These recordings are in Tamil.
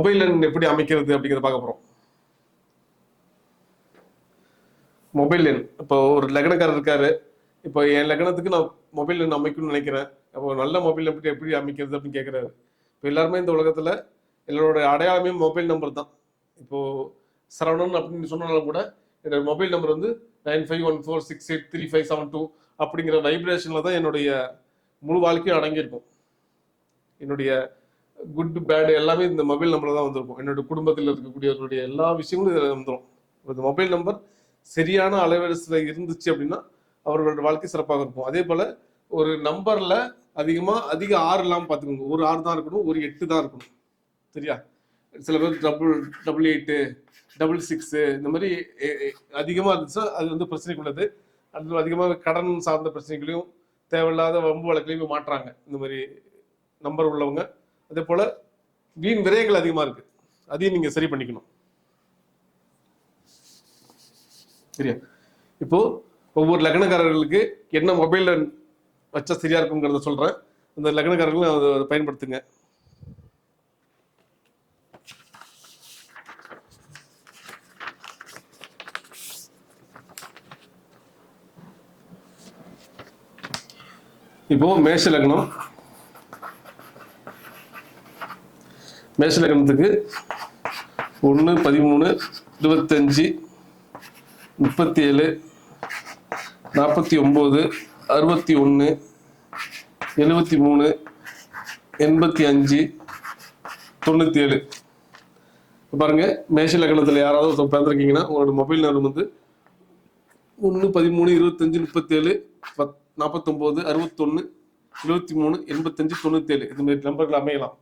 மொபைல் எண் எப்படி அமைக்கிறது அப்படிங்கிறத பார்க்க போறோம். மொபைல் எண் இப்போ ஒரு லக்னக்காரர் இருக்காரு. இப்போ என் லக்னத்துக்கு நான் மொபைல் எண் அமைக்கணும்னு நினைக்கிறேன். அப்போ நல்ல மொபைல் எப்படி எப்படி அமைக்கிறது அப்படின்னு கேட்குறாரு இப்போ எல்லாருமே இந்த உலகத்தில் எல்லாரோட அடையாளமே மொபைல் நம்பர் தான். இப்போ சரவணன் அப்படின்னு சொன்னாலும் கூட என்னோட மொபைல் நம்பர் வந்து nine five one four six eight three five seven two அப்படிங்கிற வைப்ரேஷனில் தான் என்னுடைய முழு வாழ்க்கையும் அடங்கியிருக்கும். என்னுடைய குட் பேடு எல்லாமே இந்த மொபைல் நம்பரில் தான் வந்திருக்கும். என்னோட குடும்பத்தில் இருக்கக்கூடியவர்களுடைய எல்லா விஷயங்களும் இதில் வந்துடும் இந்த மொபைல் நம்பர் சரியான அலைவரிசையில் இருந்துச்சு அப்படின்னா அவர்களோட வாழ்க்கை சிறப்பாக இருக்கும். அதே போல் ஒரு நம்பரில் அதிகமாக அதிக ஆறு இல்லாமல் பார்த்துக்கோங்க. ஒரு ஆறு தான் இருக்கணும் ஒரு எட்டு தான் இருக்கணும். சரியா? சில பேர் double double eight double six இந்த மாதிரி அதிகமாக இருந்துச்சுன்னா அது வந்து பிரச்சனைக்குள்ளது அது அதிகமாக கடன் சார்ந்த பிரச்சனைகளையும் தேவையில்லாத வம்பு வழக்குலையும் மாட்டுறாங்க இந்த மாதிரி நம்பர் உள்ளவங்க. அதே போல் வீண் விரயங்கள் அதிகமாக இருக்கு. அதையும் நீங்கள் சரி பண்ணிக்கணும். சரியா? இப்போ ஒவ்வொரு லக்னக்காரர்களுக்கு என்ன மொபைலில் வச்சா சரியா இருக்குங்கிறத சொல்றேன். அந்த லக்னக்காரர்களும் அதை அதை பயன்படுத்துங்க. இப்போ மேஷ லக்னம். மேஷலக்கணத்துக்கு ஒன்று பதிமூணு இருபத்தஞ்சி முப்பத்தி ஏழு நாற்பத்தி ஒம்பது அறுபத்தி ஒன்று எழுபத்தி மூணு எண்பத்தி அஞ்சு தொண்ணூற்றி ஏழு பாருங்க மேஷ லக்னத்தில் யாராவது ஒருத்தர் பிறந்திருக்கீங்கன்னா உங்களோட மொபைல் நம்பர் வந்து ஒன்று பதிமூணு இருபத்தஞ்சி முப்பத்தேழு பத் நாற்பத்தொம்போது அறுபத்தொன்று எழுபத்தி மூணு எண்பத்தஞ்சு தொண்ணூத்தேழு. இது மாதிரி நம்பர்கள் அமையலாம்.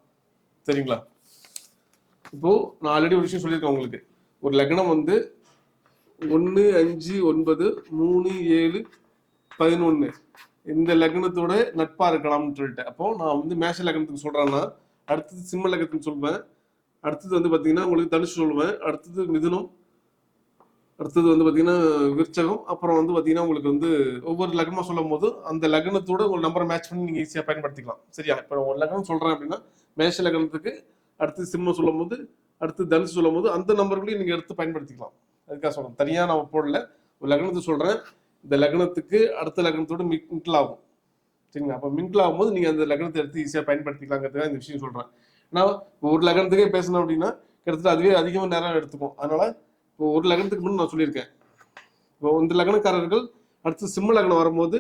சரிங்களா? இப்போ நான் ஆல்ரெடி ஒரு விஷயம் சொல்லியிருக்கேன் உங்களுக்கு. ஒரு லக்னம் வந்து ஒன்று அஞ்சு ஒன்பது மூணு ஏழு பதினொன்று இந்த லக்னத்தோட நட்பா இருக்கலாம்னு சொல்லிட்டு. அப்போ நான் வந்து மேஷ லக்னத்துக்கு சொல்றேன்னா அடுத்தது சிம்ம லக்னத்துக்கு சொல்வேன். அடுத்தது வந்து பார்த்தீங்கன்னா உங்களுக்கு தனுஷ் சொல்லுவேன் அடுத்தது மிதுனம். அடுத்தது வந்து பார்த்தீங்கன்னா விருச்சகம். அப்புறம் வந்து பார்த்தீங்கன்னா உங்களுக்கு வந்து ஒவ்வொரு லக்னமாக சொல்லும் போது அந்த லக்னத்தோட ஒரு நம்பரை மேட்ச் பண்ணி நீங்கள் ஈஸியாக பயன்படுத்திக்கலாம். சரியா? இப்போ ஒரு லக்னம் சொல்கிறேன் அப்படின்னா மேஷ லக்னத்துக்கு அடுத்து சிம்மம் சொல்லும் போது அடுத்து தனுஷ் சொல்லும் போது அந்த நம்பர்களையும் நீங்கள் எடுத்து பயன்படுத்திக்கலாம். அதுக்காக சொல்கிறேன் தனியாக நான் போடல. ஒரு லக்னத்துக்கு சொல்கிறேன் இந்த லக்னத்துக்கு அடுத்த லக்னத்தோடு மிங்கிள் ஆகும். சரிங்களா? அப்போ மிங்கிள் ஆகும்போது நீங்கள் அந்த லக்னத்தை எடுத்து ஈஸியாக பயன்படுத்திக்கலாங்கிறதுக்காக இந்த விஷயம் சொல்கிறேன் நான் ஒரு லக்னத்துக்கே பேசணும் அப்படின்னா கிட்டத்தட்ட அதுவே அதிகமாக நேரம் எடுத்துக்கும். அதனால் இப்போ ஒரு லக்னத்துக்கு முன்னாடி நான் சொல்லியிருக்கேன். இப்போ இந்த லக்னக்காரர்கள் அடுத்து சிம்ம லக்னம் வரும்போது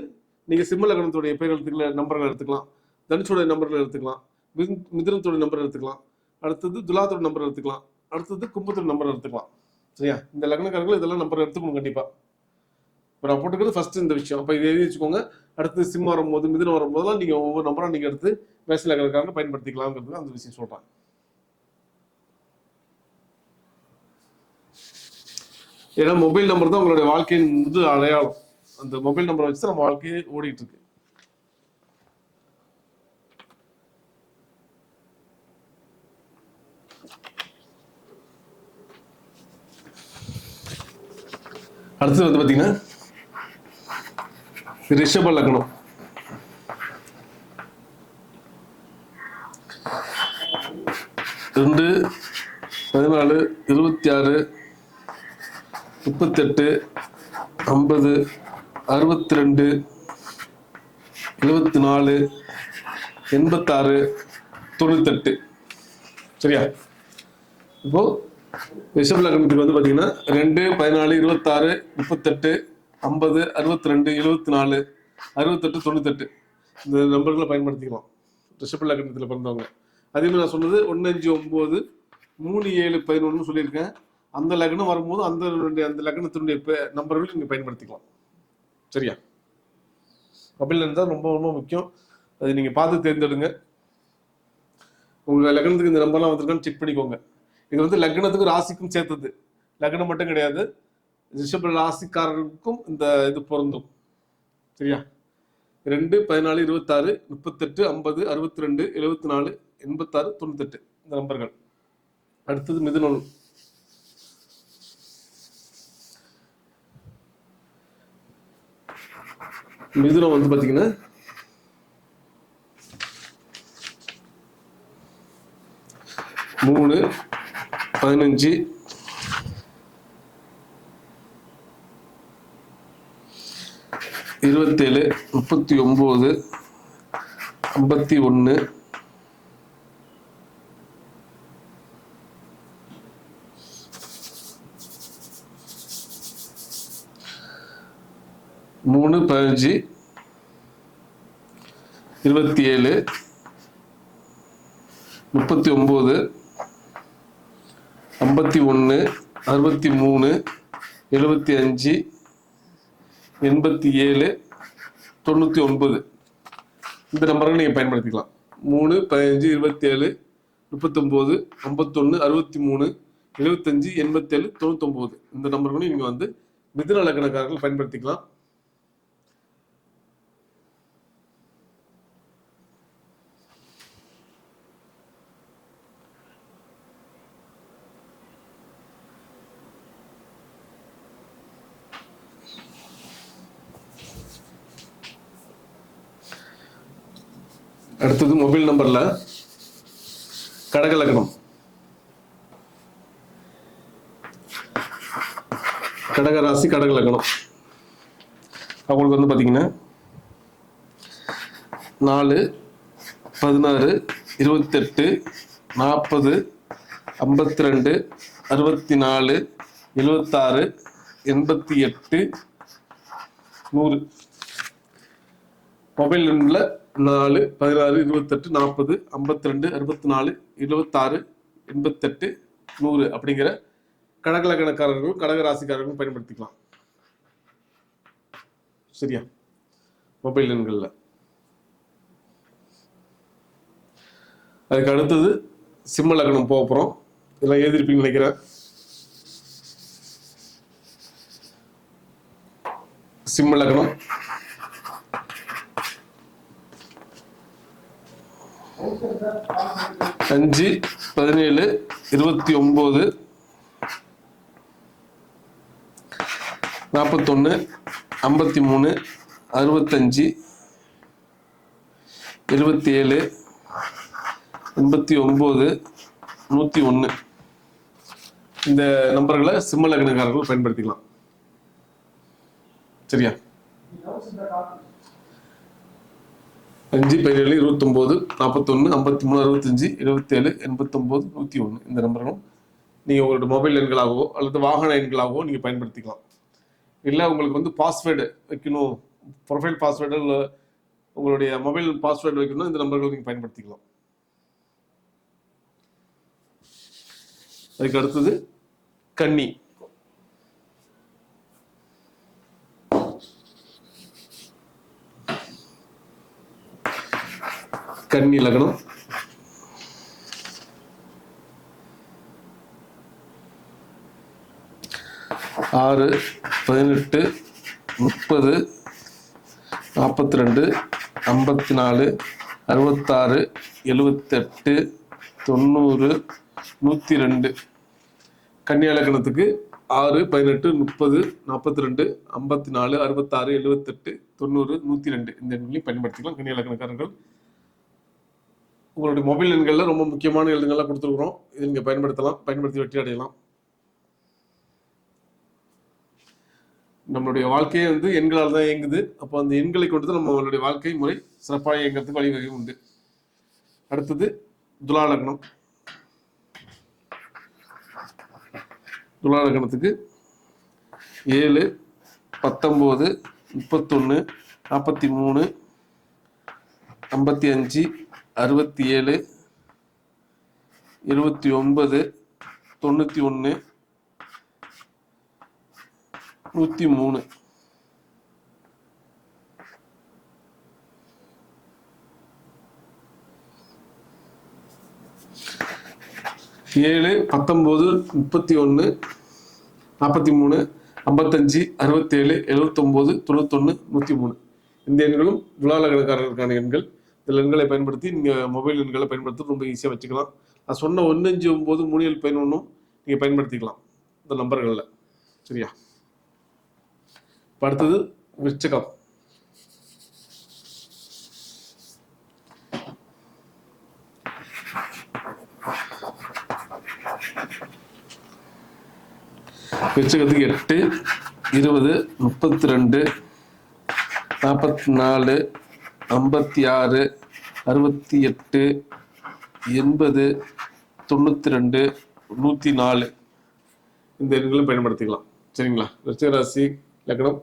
நீங்கள் சிம்ம லக்னத்துடைய பேர் எடுத்துக்கல நம்பர்கள் எடுத்துக்கலாம். தனுஷோட நம்பர்கள் எடுத்துக்கலாம். மிதுன் மிதுனத்தோட நம்பர் எடுத்துக்கலாம். அடுத்தது துலாத்தோட நம்பர் எடுத்துக்கலாம். அடுத்தது கும்பத்தோட நம்பர் எடுத்துக்கலாம். சரியா? இந்த லக்னக்காரர்கள் இதெல்லாம் நம்பர் எடுத்துக்கணும் கண்டிப்பா. இப்போ நான் போட்டுக்கிறது ஃபர்ஸ்ட் இந்த விஷயம். அப்போ இதை எழுதி வச்சுக்கோங்க. அடுத்து சிம் வரும்போது மிதுனம் வரும்போதெல்லாம் நீங்கள் ஒவ்வொரு நம்பராக நீங்கள் எடுத்து மேட்ச் லக்னக்காரங்க பயன்படுத்திக்கலாம்ங்கிறது அந்த விஷயம் சொல்கிறேன் ஏன்னா மொபைல் நம்பர் தான் உங்களுடைய வாழ்க்கையின் வந்து அடையாளம். அந்த மொபைல் நம்பரை வச்சு தான் நம்ம வாழ்க்கையே ஓடிட்டு இருக்கு. அடுத்தது வந்து பார்த்தீங்கன்னா ரிஷப லக்னம். ரெண்டு பதினாலு இருபத்தி ஆறு முப்பத்தெட்டு ஐம்பது அறுபத்தி ரெண்டு எழுபத்தி நாலு எண்பத்தாறு தொண்ணூத்தெட்டு. சரியா? இப்போ ரிஷப் லக்னத்துக்கு வந்து பார்த்தீங்கன்னா ரெண்டு பதினாலு இருபத்தாறு முப்பத்தெட்டு ஐம்பது அறுபத்தி ரெண்டு எழுபத்தி நாலு அறுபத்தெட்டு தொண்ணூத்தெட்டு. இந்த நம்பர்களை பயன்படுத்திக்கலாம். ரிஷப் லக்னத்தில் பிறந்தவங்க. அதே மாதிரி நான் சொன்னது ஒன்று அஞ்சு ஒம்பது மூணு ஏழு பதினொன்று சொல்லியிருக்கேன். அந்த லக்னம் வரும்போது அந்த ரெண்டு- அந்த லக்னத்தினுடைய பே- நம்பர்கள் நீங்கள் பயன்படுத்திக்கலாம். சரியா? மொபைல் இருந்தால் ரொம்ப ரொம்ப முக்கியம். அது நீங்கள் பார்த்து தேர்ந்தெடுங்க. உங்கள் லக்னத்துக்கு இந்த நம்பர்லாம் வந்திருக்கான்னு செக் பண்ணிக்கோங்க. இது வந்து லக்னத்துக்கும் ராசிக்கும் சேர்த்தது. லக்னம் மட்டும் கிடையாது. ரிஷப ராசிக்காரருக்கும் இந்த இது பொருந்தும். சரியா? ரெண்டு பதினாலு இருபத்தாறு முப்பத்தெட்டு ஐம்பது அறுபத்தி ரெண்டு எழுபத்தி நாலு எண்பத்தாறு தொண்ணூத்தெட்டு. இந்த நம்பர்கள். அடுத்தது மிதுனம். மிதுனம் வந்து பாத்தீங்கன்னா மூணு பதினஞ்சு. இருபத்தேழு முப்பத்தி ஒம்பது ஐம்பத்தி ஒன்று மூணு பதினஞ்சு. இருபத்தி ஏழு முப்பத்தி ஒம்பது ஐம்பத்தி ஒன்று அறுபத்தி மூணு எழுபத்தி அஞ்சு எண்பத்தி ஏழு தொண்ணூற்றி ஒன்பது. இந்த நம்பரை நீங்கள் பயன்படுத்திக்கலாம். மூணு பதினஞ்சு இருபத்தேழு முப்பத்தொம்போது ஐம்பத்தொன்று அறுபத்தி மூணு எழுபத்தஞ்சு எண்பத்தேழு தொண்ணூத்தொம்பது. இந்த நம்பர்களும் நீங்கள் வந்து மிதுன லக்கணக்காரர்கள் பயன்படுத்திக்கலாம். அடுத்தது மொபைல் நம்பர்ல. கடக லக்னம் கடக ராசி கடக லக்னம் அவங்களுக்கு வந்து பார்த்தீங்கன்னா நாலு பதினாறு இருபத்தெட்டு நாற்பது ஐம்பத்தி ரெண்டு அறுபத்தி நாலு எழுபத்தாறு எண்பத்தி எட்டு நூறு. மொபைல் எண்ணில் நாலு பதினாறு இருபத்தெட்டு நாற்பது ஐம்பத்தி ரெண்டு அறுபத்தி நாலு இருபத்தாறு எண்பத்தெட்டு நூறு அப்படிங்கிற கடகலக்கணக்காரர்களும் கடகராசிக்காரர்களும் பயன்படுத்திக்கலாம். சரியா? மொபைல் எண்களில். அதுக்கு அடுத்தது சிம்ம லக்னம் போக போகிறோம் இதெல்லாம் எழுதிருப்பீங்கன்னு நினைக்கிறேன். சிம்ம லக்னம். அஞ்சு பதினேழு இருபத்தி ஒம்பது நாற்பத்தொன்று ஐம்பத்தி மூணு அறுபத்தஞ்சி எழுபத்தி ஏழு எண்பத்தி ஒம்பது நூற்றி ஒன்று. இந்த நம்பர்களை சிம்ம லக்னக்காரர்கள் பயன்படுத்திக்கலாம். சரியா? அஞ்சு பதினேழு இருபத்தொம்போது நாற்பத்தொன்று ஐம்பத்தி மூணு அறுபத்தஞ்சு எழுபத்தேழு எண்பத்தொம்போது நூற்றி ஒன்று இந்த நம்பர்களும் நீங்கள் உங்களோட மொபைல் எண்களாகவோ அல்லது வாகன எண்களாகவோ நீங்கள் பயன்படுத்திக்கலாம். இல்லை உங்களுக்கு வந்து பாஸ்வேர்டு வைக்கணும் ப்ரொஃபைல் பாஸ்வேர்டு இல்லை உங்களுடைய மொபைல் பாஸ்வேர்டு வைக்கணும் இந்த நம்பர்கள் நீங்கள் பயன்படுத்திக்கலாம். அதுக்கு அடுத்தது கன்னி. கன்னி லக்னம் ஆறு பதினெட்டு முப்பது நாற்பத்தி ரெண்டு ஐம்பத்தி நாலு அறுபத்தாறு எழுபத்தெட்டு தொண்ணூறு நூற்றி ரெண்டு கன்னியாலக்கணத்துக்கு ஆறு பதினெட்டு முப்பது நாற்பத்தி ரெண்டு ஐம்பத்தி நாலு அறுபத்தாறு எழுபத்தெட்டு தொண்ணூறு நூற்றி ரெண்டு இந்த எண்களையும் பயன்படுத்திக்கலாம். கன்னியாலக்கணக்காரர்கள் உங்களுடைய மொபைல் எண்களில் ரொம்ப முக்கியமான எழுதுங்கள்லாம் கொடுத்துருக்குறோம். இது நீங்கள் பயன்படுத்தலாம் பயன்படுத்தி வெற்றி அடையலாம். நம்மளுடைய வாழ்க்கையே வந்து எண்களால் தான் இயங்குது. அப்போ அந்த எண்களை கொண்டு தான் நம்மளுடைய வாழ்க்கை முறை சிறப்பாக இயங்குறதுக்கு வழிவகை உண்டு. அடுத்தது துலா லக்னம் துலா லக்னத்துக்கு ஏழு பத்தொம்போது முப்பத்தொன்று நாற்பத்தி மூணு ஐம்பத்தி அஞ்சு அறுபத்தி ஏழு இருபத்தி ஒன்பது தொண்ணூற்றி ஒன்று நூற்றி மூணு ஏழு பத்தொம்போது முப்பத்தி ஒன்று நாற்பத்தி மூணு ஐம்பத்தஞ்சு அறுபத்தேழு எழுபத்தொம்போது தொண்ணூத்தொன்று நூற்றி மூணு இந்த எண்களும் விழாலகணக்காரர்களுக்கான எண்கள். இந்த எண்களை பயன்படுத்தி நீங்கள் மொபைல் எண்களை பயன்படுத்தி ரொம்ப ஈஸியாக வச்சுக்கலாம். நான் சொன்ன ஒன்று அஞ்சு ஒம்பது மூணு ஏழு பதினொன்றும் நீங்கள் பயன்படுத்திக்கலாம் இந்த நம்பர்களில். சரியா? இப்போ அடுத்தது விருச்சகம். விருச்சகத்துக்கு எட்டு இருபது முப்பத்தி ரெண்டு நாற்பத்தி நாலு ஐம்பத்தி ஆறு அறுபத்தி எட்டு எண்பது தொண்ணூற்றி ரெண்டு நூற்றி நாலு. இந்த எண்களும் பயன்படுத்திக்கலாம். சரிங்களா? விருச்சிக ராசி லக்னம்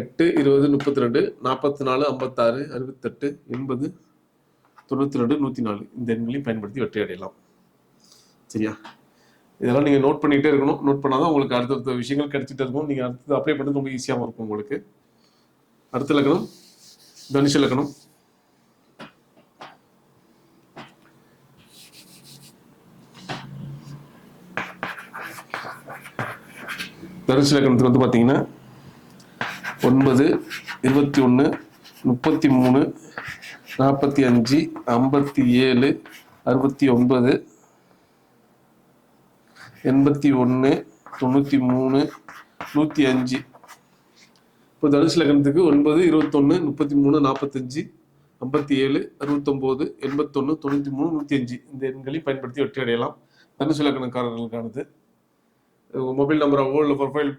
எட்டு இருபது முப்பத்தி ரெண்டு நாற்பத்தி நாலு ஐம்பத்தாறு அறுபத்தெட்டு எண்பது தொண்ணூற்றி ரெண்டு நூற்றி நாலு. இந்த எண்களையும் பயன்படுத்தி வெற்றி அடையலாம் சரியா? இதெல்லாம் நீங்கள் நோட் பண்ணிக்கிட்டே இருக்கணும். நோட் பண்ணாதான் உங்களுக்கு அடுத்தடுத்த விஷயங்கள் கிடைச்சிட்டே இருக்கும். நீங்கள் அடுத்தது அப்ளை பண்ணுறது ரொம்ப ஈஸியாகவும் இருக்கும் உங்களுக்கு. அடுத்த லக்னம் தனுஷ லக்கணம் தனுசு லக்கணத்துக்கு வந்து பார்த்தீங்கன்னா ஒன்பது இருபத்தி ஒன்று முப்பத்தி மூணு நாற்பத்தி அஞ்சு ஐம்பத்தி ஏழு அறுபத்தி ஒன்பது எண்பத்தி ஒன்று தொண்ணூற்றி மூணு நூற்றி அஞ்சு இப்போ தனுசு லக்னத்துக்கு ஒன்பது இருபத்தொன்று முப்பத்தி மூணு நாற்பத்தஞ்சு ஐம்பத்தி ஏழு அறுபத்தொம்போது எண்பத்தொன்று தொண்ணூற்றி மூணு நூற்றி அஞ்சு இந்த எண்களையும் பயன்படுத்தி வெற்றி அடையலாம் தனுசு லக்னக்காரர்களுக்கானது. மொபைல் நம்பராகவோ இல்லை ப்ரொஃபைல்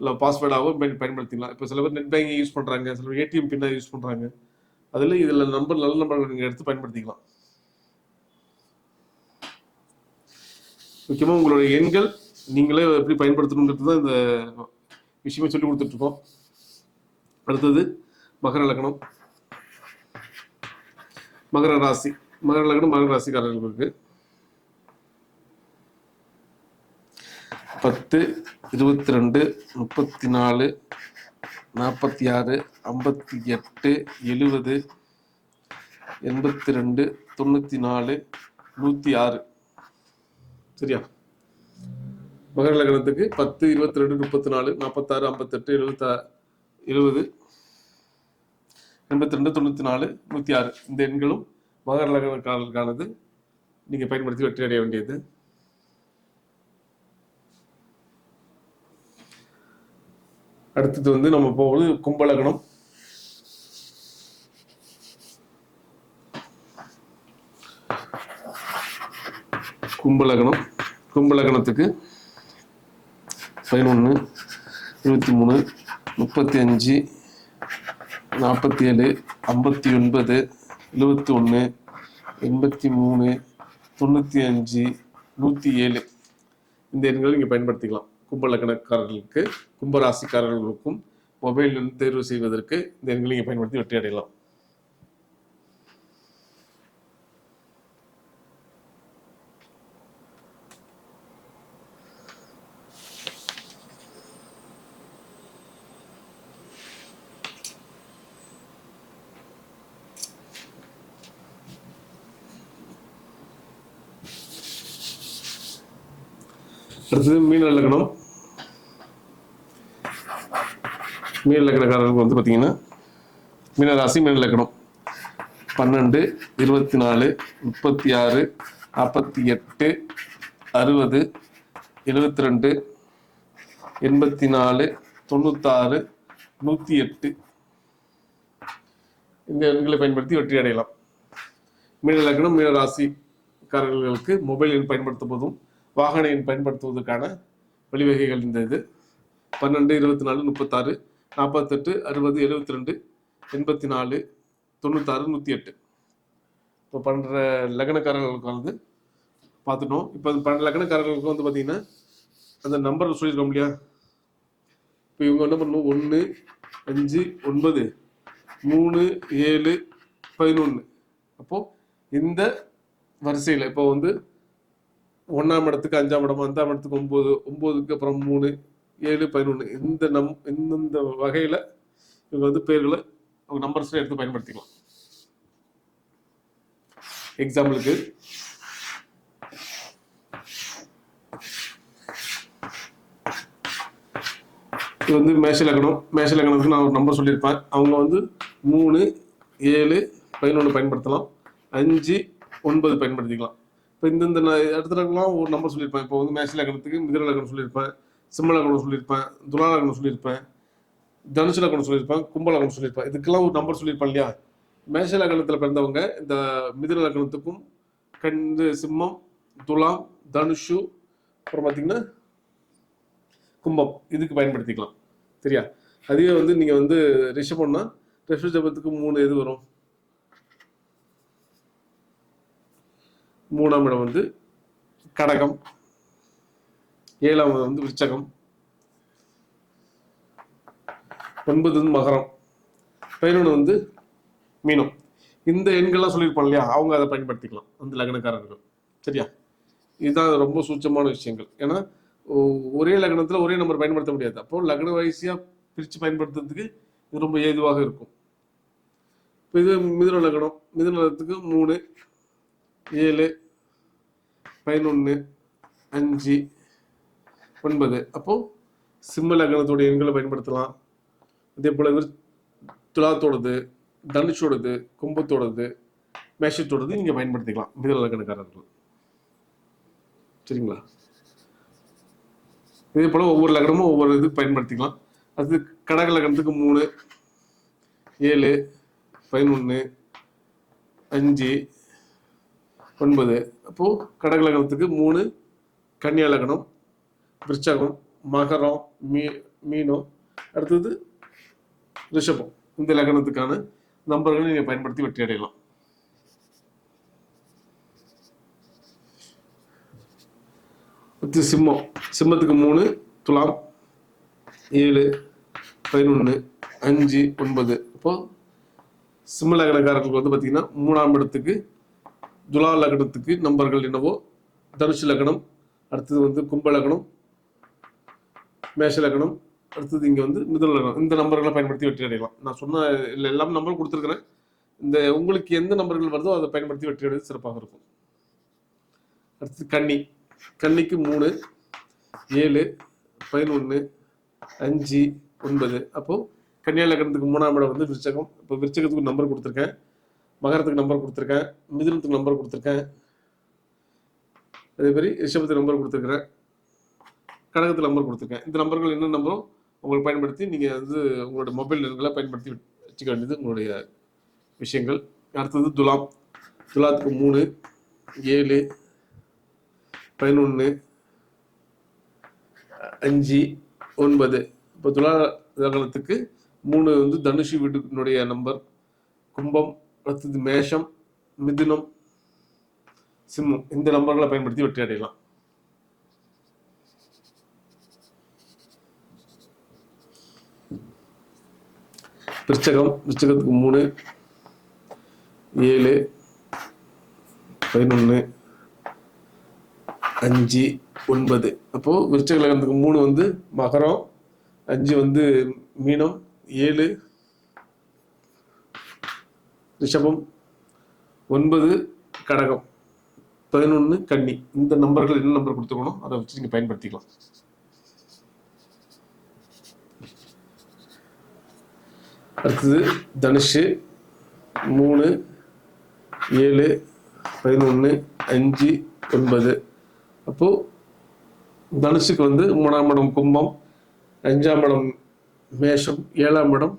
இல்லை பாஸ்வேர்டாகவோ பயன் பயன்படுத்திக்கலாம். இப்போ சில பேர் நெட் பேங்கிங் யூஸ் பண்ணுறாங்க சில பேர் ஏடிஎம் பின்னாக யூஸ் பண்ணுறாங்க அதில் இதில் நம்பர் நல்ல நம்பர்கள் நீங்கள் எடுத்து பயன்படுத்திக்கலாம். முக்கியமாக உங்களுடைய எண்கள் நீங்களே எப்படி பயன்படுத்தணுங்கிறது தான் இந்த விஷயமே சொல்லி கொடுத்துட்ருக்கோம் அடுத்தது மகர லக்னம். மகர ராசி. மகர லக்னம் மகர ராசிக்காரர்களுக்கு பத்து இருபத்தி ரெண்டு முப்பத்தி நாலு நாற்பத்தி ஆறு ஐம்பத்தி எட்டு எழுபது எண்பத்தி ரெண்டு தொண்ணூற்றி நாலு நூற்றி ஆறு சரியா? மகர லக்னத்துக்கு பத்து இருபத்தி ரெண்டு முப்பத்தி நாலு நாற்பத்தாறு ஐம்பத்தெட்டு எழுபத்தா எழுபது எண்பத்தி ரெண்டு தொண்ணூற்றி நாலு நூற்றி ஆறு இந்த எண்களும் மகர லக்னக்காரர்களுக்கானது நீங்கள் பயன்படுத்தி வெற்றி அடைய வேண்டியது. அடுத்தது வந்து நம்ம போவது கும்பலகணம் கும்பலகணம் கும்பலகணத்துக்கு பதினொன்று இருபத்தி மூணு முப்பத்தி அஞ்சு நாற்பத்தி ஏழு ஐம்பத்தி ஒன்பது எழுபத்தி ஒன்று எண்பத்தி மூணு தொண்ணூற்றி அஞ்சு நூற்றி ஏழு இந்த எண்களை நீங்கள் பயன்படுத்திக்கலாம் கும்பலக்கணக்காரர்களுக்கு கும்பராசிக்காரர்களுக்கும் மொபைல் தேர்வு செய்வதற்கு இந்த எண்களை நீங்கள் பயன்படுத்தி வெற்றி அடையலாம் அடுத்தது மீன இலக்கணம் மீன லக்னக்காரர்களுக்கு வந்து பார்த்தீங்கன்னா மீன ராசி மீன இலக்கணம் பன்னெண்டு இருபத்தி நாலு முப்பத்தி ஆறு நாற்பத்தி எட்டு அறுபது எழுபத்தி ரெண்டு எண்பத்தி நாலு தொண்ணூத்தாறு நூற்றி எட்டு இந்த எண்களை பயன்படுத்தி வெற்றி அடையலாம். மீன லக்னம் மீன ராசிக்காரர்களுக்கு மொபைல் எண் பயன்படுத்தும் போதும். வாகன எண் பயன்படுத்துவதற்கான வழிவகைகள் இந்த இது. பன்னெண்டு இருபத்தி நாலு முப்பத்தாறு நாற்பத்தெட்டு அறுபது எழுபத்தி ரெண்டு எண்பத்தி நாலு தொண்ணூத்தாறு நூற்றி எட்டு இப்போ பன்னெண்டு லக்னக்காரர்களுக்கு வந்து பார்த்துட்டோம். இப்போ அந்த பன்னெண்டு லக்னக்காரர்களுக்கு வந்து பார்த்தீங்கன்னா அந்த நம்பர் சொல்லியிருக்கோம் இல்லையா? இப்போ இவங்க என்ன பண்ணணும்? ஒன்று அஞ்சு ஒன்பது மூணு ஏழு பதினொன்று அப்போது இந்த வரிசையில் இப்போ வந்து ஒன்றாம் இடத்துக்கு அஞ்சாம் இடம் அஞ்சாம் இடத்துக்கு ஒம்பது ஒம்போதுக்கு அப்புறம் மூணு ஏழு பதினொன்று இந்த நம் இந்தந்த வகையில் இவங்க வந்து பேர்களை அவங்க நம்பர்ஸில் எடுத்து பயன்படுத்திக்கலாம். எக்ஸாம்பிளுக்கு இது வந்து மேஷ லக்னம். மேஷ லக்னத்துக்கு நான் ஒரு நம்பர் சொல்லியிருப்பேன். அவங்க வந்து மூணு ஏழு பதினொன்று பயன்படுத்தலாம். அஞ்சு ஒன்பது பயன்படுத்திக்கலாம். இப்போ இந்தந்த இடத்துலலாம் ஒரு நம்பர் சொல்லியிருப்பேன். இப்போ வந்து மேஷ லக்னத்துக்கு மிதிர லக்னம் சொல்லியிருப்பேன். சிம்ம லக்னம் சொல்லியிருப்பேன். துலா லக்னம் சொல்லியிருப்பேன். தனுசு லக்னம் சொல்லியிருப்பேன். கும்ப லக்னம் சொல்லியிருப்பேன். இதுக்கெல்லாம் ஒரு நம்பர் சொல்லியிருப்பேன் இல்லையா? மேஷ லக்னத்தில் பிறந்தவங்க இந்த மிதிர லக்னத்துக்கும் கண்டு சிம்மம் துலாம் தனுஷு அப்புறம் பார்த்தீங்கன்னா கும்பம். இதுக்கு பயன்படுத்திக்கலாம். சரியா? அதுவே வந்து நீங்கள் வந்து ரிஷபம்னா ரிஷபத்துக்கு மூணு இது வரும்? மூணாம் இடம் வந்து கடகம். ஏழாம் இடம் வந்து விருச்சகம். ஒன்பது வந்து மகரம். பதினொன்று வந்து மீனம். இந்த எண்கள்லாம் சொல்லியிருப்பாங்க இல்லையா? அவங்க அதை பயன்படுத்திக்கலாம். அந்த லக்னக்காரர்கள். சரியா? இதுதான் ரொம்ப சூட்சமான விஷயங்கள். ஏன்னா ஒ- ஒரே லக்னத்தில் ஒரே நம்பர் பயன்படுத்த முடியாது. அப்போ லக்ன வயசியாக பிரித்து பயன்படுத்துறதுக்கு இது ரொம்ப ஏதுவாக இருக்கும். இப்போ இது மிதுன லக்னம். மிதுன லக்னத்துக்கு மூணு ஏழு பதினொன்று அஞ்சு ஒன்பது. அப்போது சிம்ம லக்னத்துடைய எண்களை பயன்படுத்தலாம். அதே போல் துலாத்தோடது தனுஷோடது கும்பத்தோடது மேஷத்தோடது நீங்கள் பயன்படுத்திக்கலாம் மிதன லக்னக்காரர்கள். சரிங்களா? இதே போல் ஒவ்வொரு லக்னமும் ஒவ்வொரு இது பயன்படுத்திக்கலாம். அது கடக லக்னத்துக்கு மூணு ஏழு பதினொன்று அஞ்சு ஒன்பது. அப்போ கடக லக்னத்துக்கு மூணு கன்னியா லக்னம் விருச்சகம் மகரம் மீ மீனம். அடுத்தது ரிஷபம். இந்த லக்னத்துக்கான நம்பர்களை நீங்கள் பயன்படுத்தி வெற்றி அடையலாம். அடுத்து சிம்மம். சிம்மத்துக்கு மூணு துலாம் ஏழு பதினொன்று அஞ்சு ஒன்பது. அப்போ சிம்ம லக்னக்காரர்களுக்கு வந்து பார்த்தீங்கன்னா மூணாம் இடத்துக்கு துலா லக்னத்துக்கு நம்பர்கள் என்னவோ தனுஷ் லக்னம் அடுத்தது வந்து கும்ப லக்னம் மேஷ லக்னம் அடுத்தது இங்கே வந்து மிதுன லக்னம். இந்த நம்பர்களை பயன்படுத்தி வெற்றி அடையலாம். நான் சொன்ன இல்லை எல்லாமே நம்பரும் கொடுத்துருக்குறேன். இந்த உங்களுக்கு எந்த நம்பர்கள் வருதோ அதை பயன்படுத்தி வெற்றி அடைவது சிறப்பாக இருக்கும். அடுத்தது கன்னி. கன்னிக்கு மூணு ஏழு பதினொன்று அஞ்சு ஒன்பது. அப்போது கன்னியா லக்னத்துக்கு மூணாம் இடம் வந்து விருச்சகம். இப்போ விருச்சகத்துக்கு நம்பர் கொடுத்துருக்கேன். மகரத்துக்கு நம்பர் கொடுத்துருக்கேன் மிதுனத்துக்கு நம்பர் கொடுத்துருக்கேன். அதே மாதிரி ரிஷபத்துக்கு நம்பர் கொடுத்துருக்குறேன். கடகத்துக்கு நம்பர் கொடுத்துருக்கேன். இந்த நம்பர்கள் என்ன நம்பரோ உங்களுக்கு பயன்படுத்தி நீங்கள் வந்து உங்களோட மொபைல் எண்களை பயன்படுத்தி வச்சுக்க வேண்டியது உங்களுடைய விஷயங்கள். அடுத்தது துலாம். துலாத்துக்கு மூணு ஏழு பதினொன்று அஞ்சு ஒன்பது. இப்போ துலா லக்னத்துக்கு மூணு வந்து தனுஷி வீட்டுனுடைய நம்பர். கும்பம் அடுத்தது மேஷம் மிதுனம் சிம்மம். இந்த நம்பர்களை பயன்படுத்தி வெற்றி அடையலாம். விருச்சகம் விருச்சகத்துக்கு மூணு ஏழு பதினொன்று அஞ்சு ஒன்பது. அப்போது விருச்சக லக்னத்துக்கு மூணு வந்து மகரம் அஞ்சு வந்து மீனம் ஏழு ரிஷபம் ஒன்பது கடகம் பதினொன்று கன்னி. இந்த நம்பர்கள் என்ன நம்பர் கொடுத்துக்கணும் அதை வச்சு நீங்கள் பயன்படுத்திக்கலாம். அடுத்தது தனுஷு மூணு ஏழு பதினொன்று அஞ்சு ஒன்பது. அப்போது தனுஷுக்கு வந்து மூணாம் இடம் கும்பம் அஞ்சாம் இடம் மேஷம் ஏழாம் இடம்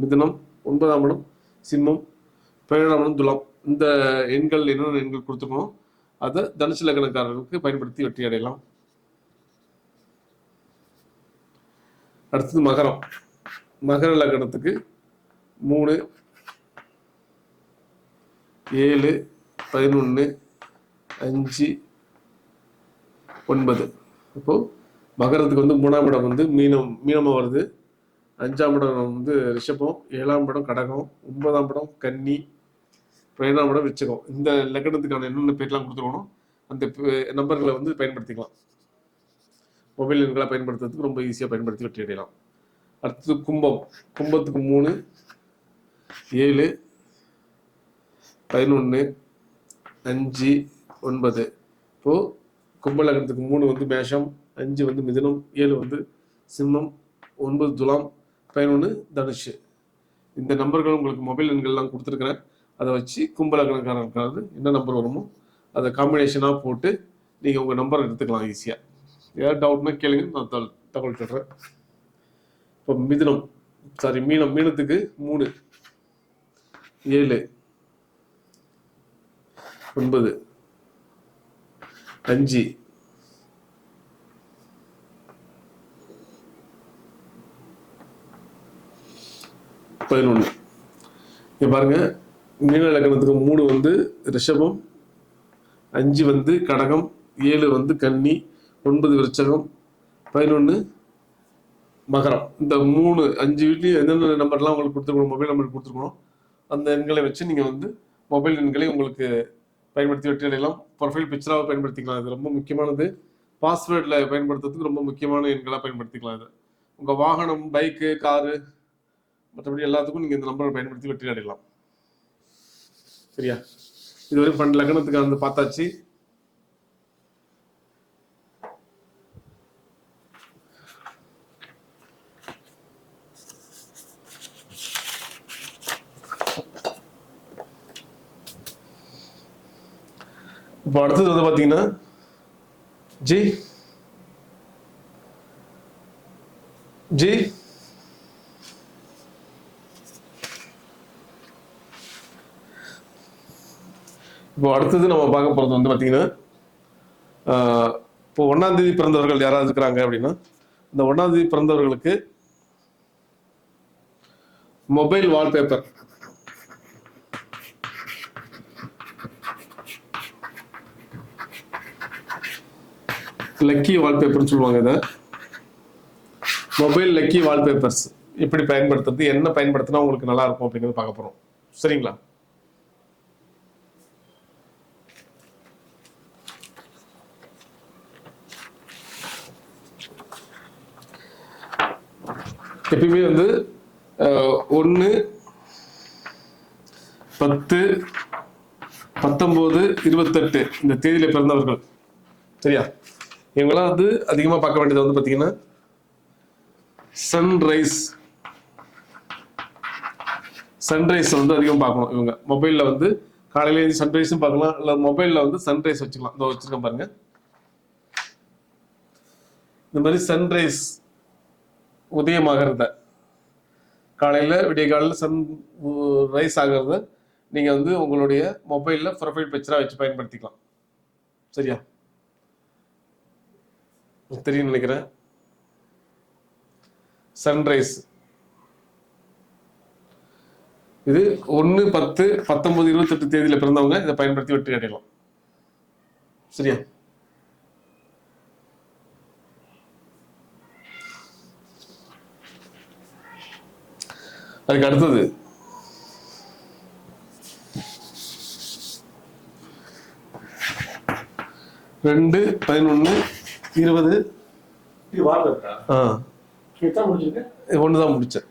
மிதுனம் ஒன்பதாம் இடம் சிம்மம் பதினேழாம் இடம் துலாம் இந்த எண்கள் என்னென்ன எண்கள் கொடுத்துருக்கணும் அதை தனுசு லக்னக்காரர்களுக்கு பயன்படுத்தி வெற்றி அடையலாம். அடுத்தது மகரம். மகர லக்னத்துக்கு மூணு ஏழு பதினொன்று அஞ்சு ஒன்பது. அப்போது மகரத்துக்கு வந்து மூணாம் இடம் வந்து மீனம் மீனமாக வருது. அஞ்சாம் இடம் வந்து ரிஷபம் ஏழாம் இடம் கடகம் ஒன்பதாம் இடம் கன்னி பேனாவோட இடம் இந்த லக்னத்துக்கான என்னென்ன பேர்லாம் கொடுத்துருக்கணும் அந்த பே- நம்பர்களை வந்து பயன்படுத்திக்கலாம். மொபைல் எண்களை பயன்படுத்துறதுக்கு ரொம்ப ஈஸியாக பயன்படுத்தி வெற்றி அடையலாம். அடுத்தது கும்பம். கும்பத்துக்கு மூணு ஏழு பதினொன்று அஞ்சு ஒன்பது. இப்போது கும்ப லக்னத்துக்கு மூணு வந்து மேஷம் அஞ்சு வந்து மிதனம் ஏழு வந்து சிம்மம் ஒன்பது துலாம் பதினொன்று தனுஷு. இந்த நம்பர்கள் உங்களுக்கு மொபைல் எண்கள்லாம் கொடுத்துருக்குறேன். அதை வச்சு கும்பல கணக்காரர்களுக்கு என்ன நம்பர் வருமோ அதை காம்பினேஷனாக போட்டு நீங்கள் உங்கள் நம்பரை எடுத்துக்கலாம் ஈஸியாக ஏதாவது டவுட்னா கேளுங்க நான் தகவல் தகவல் சொல்கிறேன் இப்போ மிதுனம் சாரி மீனம் மீனத்துக்கு மூணு ஏழு ஒன்பது அஞ்சு பதினொன்று இங்கே பாருங்கள் மீன லக்னத்துக்கு மூணு வந்து ரிஷபம் அஞ்சு வந்து கடகம் ஏழு வந்து கன்னி ஒன்பது விருச்சகம் பதினொன்று மகரம். இந்த மூணு அஞ்சு வீட்லேயும் எந்தெந்த நம்பர்லாம் உங்களுக்கு கொடுத்துருக்கணும் மொபைல் நம்பர் கொடுத்துருக்கணும் அந்த எண்களை வச்சு நீங்கள் வந்து மொபைல் எண்களை உங்களுக்கு பயன்படுத்தி வெற்றி அடையலாம். ப்ரொஃபைல் பிக்சராக பயன்படுத்திக்கலாம். இது ரொம்ப முக்கியமானது. பாஸ்வேர்டில் பயன்படுத்துறதுக்கு ரொம்ப முக்கியமான எண்களாக பயன்படுத்திக்கலாம் இது. உங்கள் வாகனம் பைக்கு காரு மற்றபடி எல்லாத்துக்கும் நீங்கள் இந்த நம்பரை பயன்படுத்தி வெற்றி அடையலாம். சரியா? இதுவரை பன்னெண்டு லக்னத்துக்கு வந்து பார்த்தாச்சு. இப்போ அடுத்தது வந்து பார்த்தீங்கன்னா ஜி ஜி இப்போ அடுத்தது நம்ம பார்க்க போகிறது வந்து பார்த்தீங்கன்னா இப்போ ஒன்றாம் தேதி பிறந்தவர்கள் யாராவது இருக்கிறாங்க அப்படின்னா இந்த ஒன்றாம் தேதி பிறந்தவர்களுக்கு மொபைல் வால்பேப்பர். லக்கி வால்பேப்பர்னு சொல்லுவாங்க இதை. Mobile lucky wallpapers. எப்படி பயன்படுத்துறது என்ன பயன்படுத்தினா உங்களுக்கு நல்லா இருக்கும் அப்படிங்கிறது பார்க்க போகிறோம் சரிங்களா? எப்பயுமே வந்து ஒன்று பத்து பத்தொம்போது இருபத்தெட்டு இந்த தேதியில பிறந்தவர்கள். சரியா? இவங்கெல்லாம் வந்து அதிகமாக பார்க்க வேண்டியது வந்து பார்த்தீங்கன்னா சன்ரைஸ் சன்ரைஸ் வந்து அதிகம் பார்க்கணும் இவங்க. மொபைலில் வந்து காலையில எழுந்து சன்ரைஸும் பார்க்கலாம். இல்லை மொபைலில் வந்து சன்ரைஸ் வச்சுக்கலாம். இதோ வச்சுருக்கேன் பாருங்க. இந்த மாதிரி சன்ரைஸ் உதயமாகிறத. காலையில் விடிய காலையில் சன் ரைஸ் ஆகிறத நீங்கள் வந்து உங்களுடைய மொபைலில் ப்ரொஃபைல் பிக்சராக வச்சு பயன்படுத்திக்கலாம். சரியா? தெரியும் நினைக்கிறேன். சன்ரைஸ் இது ஒன்று பத்து பத்தொம்பது இருபத்தெட்டு தேதியில் பிறந்தவங்க இதை பயன்படுத்தி வெற்றி அடையலாம். சரியா? அதுக்கு அடுத்தது. ரெண்டு பதினொன்று இருபது. ஒன்று தான் முடித்தேன்